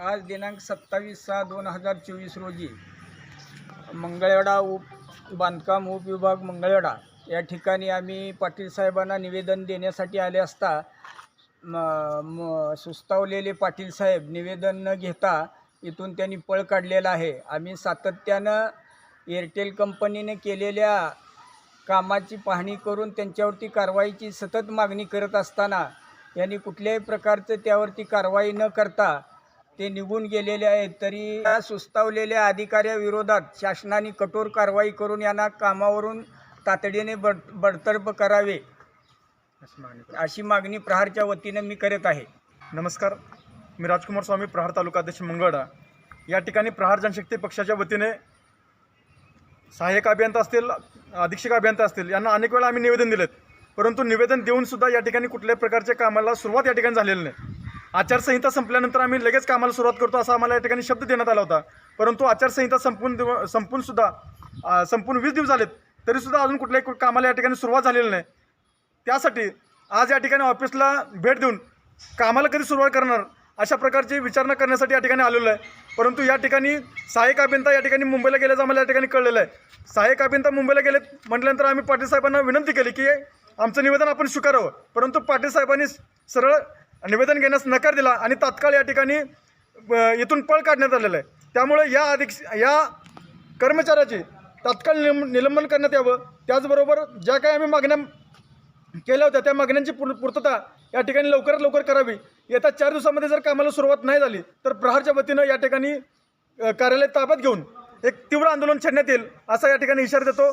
आज दिनांक सत्तावीस सहा दोन हजार चोवीस रोजी मंगळवेढा उप बांधकाम उपविभाग मंगळवेढा या ठिकाणी आम्ही पाटील साहेबांना निवेदन देण्यासाठी आले असता म म सुस्तावलेले पाटील साहेब निवेदन न घेता इथून त्यांनी पळ काढलेला आहे. आम्ही सातत्यानं एअरटेल कंपनीने केलेल्या कामाची पाहणी करून त्यांच्यावरती कारवाईची सतत मागणी करत असताना यांनी कुठल्याही प्रकारचं त्यावरती कारवाई न करता ते निघून गेलेले आहेत. तरी या सुस्तावलेल्या अधिकाऱ्याविरोधात शासनाने कठोर कारवाई करून यांना कामावरून तातडीने बड बडतर्फ करावे अशी मागणी प्रहारच्या वतीनं मी करत आहे. नमस्कार. मी राजकुमार स्वामी प्रहार तालुका अध्यक्ष मंगळा या ठिकाणी प्रहार जनशक्ती पक्षाच्या वतीने सहाय्यक अभियंता असतील अधीक्षक अभियंता असतील यांना अनेक वेळा आम्ही निवेदन दिलेत. परंतु निवेदन देऊनसुद्धा या ठिकाणी कुठल्याही प्रकारच्या कामाला सुरुवात या ठिकाणी झालेली नाही. आचारसंहिता संपल्यानंतर आम्ही लगेच कामाला सुरुवात करतो असा आम्हाला या ठिकाणी शब्द देण्यात आला होता. परंतु आचारसंहिता संपून दिव संपूनसुद्धा संपून वीस दिवस झालेत तरीसुद्धा अजून कुठल्याही कामाला या ठिकाणी सुरुवात झालेली नाही. त्यासाठी आज या ठिकाणी ऑफिसला भेट देऊन कामाला कधी सुरुवात करणार? अशा प्रकारची विचारणा करण्यासाठी या ठिकाणी आलेलो आहे. परंतु या ठिकाणी सहाय्यक अभियंता या ठिकाणी मुंबईला गेल्याचं आम्हाला या ठिकाणी कळलेलं आहे. सहाय्यक अभियंता मुंबईला गेले म्हटल्यानंतर आम्ही पाटील साहेबांना विनंती केली की आमचं निवेदन आपण स्वीकारावं. परंतु पाटील साहेबांनी सरळ निवेदन घेण्यास नकार दिला आणि तात्काळ या ठिकाणी इथून पळ काढण्यात आलेलं आहे. त्यामुळे या अधीक्ष या कर्मचाऱ्याची तात्काळ निलंबन करण्यात यावं. त्याचबरोबर ज्या काही आम्ही मागण्या केल्या होत्या त्या मागण्यांची पूर्ण पूर्तता या ठिकाणी लवकरात लवकर करावी. येत्या चार दिवसामध्ये जर कामाला सुरुवात नाही झाली तर प्रहारच्या वतीनं या ठिकाणी कार्यालय ताब्यात घेऊन एक तीव्र आंदोलन छेडण्यात येईल असा या ठिकाणी इशारा देतो.